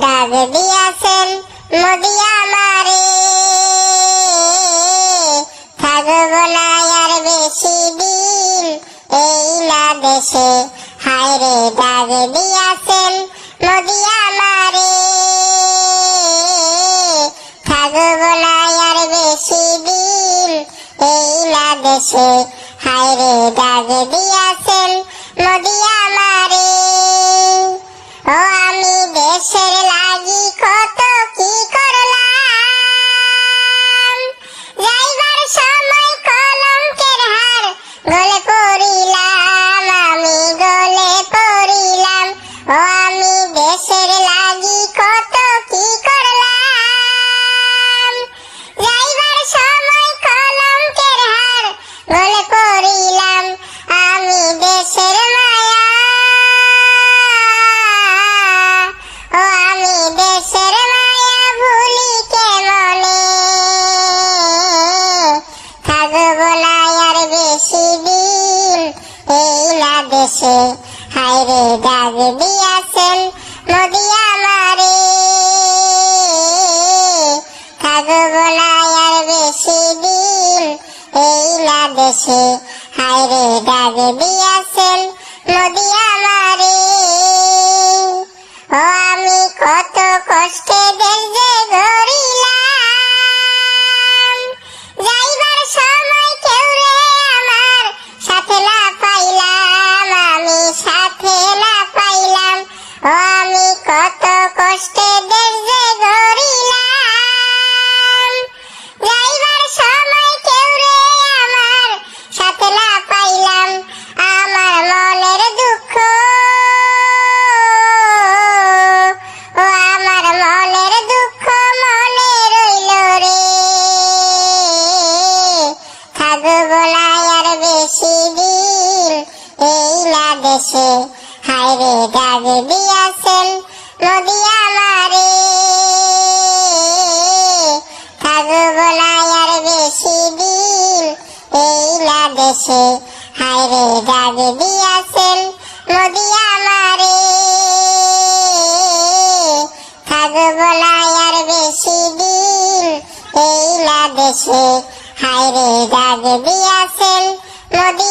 দাগ দিয়াছেন মোদি আমারে। থাকব না আর বেশি দিন। এই না দেশে। হায় রে দাগ দিয়াছেন মোদি আমারে। থাকব না আর বেশি দিন। এই না দেশে। হায় রে দাগ দিয়াছেন মোদি আমারে দেশে হাইরে দাগ দিয়াছেন নদিয়া মারে থাকব না আর বেশি দিন এই না দেশে। হাইরে দাগ দিয়াছেন নদিয়া আমারে। আমি কত কষ্টে দেশ যে যাইবার সময় কেউ রে আমার সাথে না পাইলাম। আমার মনের দুঃখ। ও আমার মনের দুঃখ মনে রইল রে। থাকব না আর বেশি দিন এই না দেশে। রে দাগ দিয়াছেন নদী আমারে। থাকব না আর বেশি দিন এই না দেশে হায় রে দাগ দিয়াছেন নদী আমারে। থাকব না আর বেশি দিন এই না দেশে হায় রে দাগ দিয়াছেন নদী